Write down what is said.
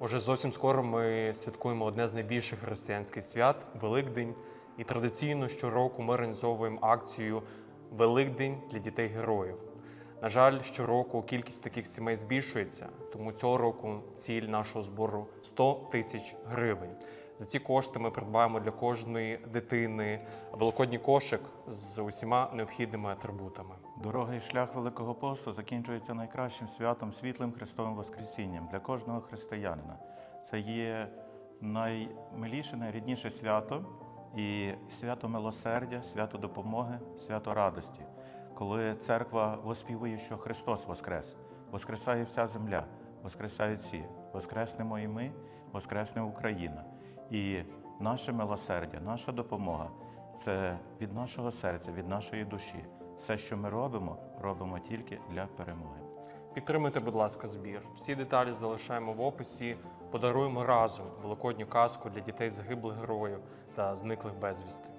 Уже зовсім скоро ми святкуємо одне з найбільших християнських свят Великдень. І традиційно щороку ми організовуємо акцію Великдень для дітей героїв. На жаль, щороку кількість таких сімей збільшується, тому цього року ціль нашого збору 100 тисяч гривень. За ці кошти ми придбаємо для кожної дитини великодній кошик з усіма необхідними атрибутами. Дорога і шлях Великого посту закінчується найкращим святом світлим Христовим Воскресінням для кожного християнина. Це є наймиліше, найрідніше свято і свято милосердя, свято допомоги, свято радості. Коли церква воспівує, що Христос Воскрес, воскресає вся земля, воскресають всі, воскреснемо і ми, воскресне Україна. І наше милосердя, наша допомога це від нашого серця, від нашої душі. Все, що ми робимо, робимо тільки для перемоги. Підтримуйте, будь ласка, збір. Всі деталі залишаємо в описі. Подаруємо разом великодню казку для дітей загиблих героїв та зниклих безвісти.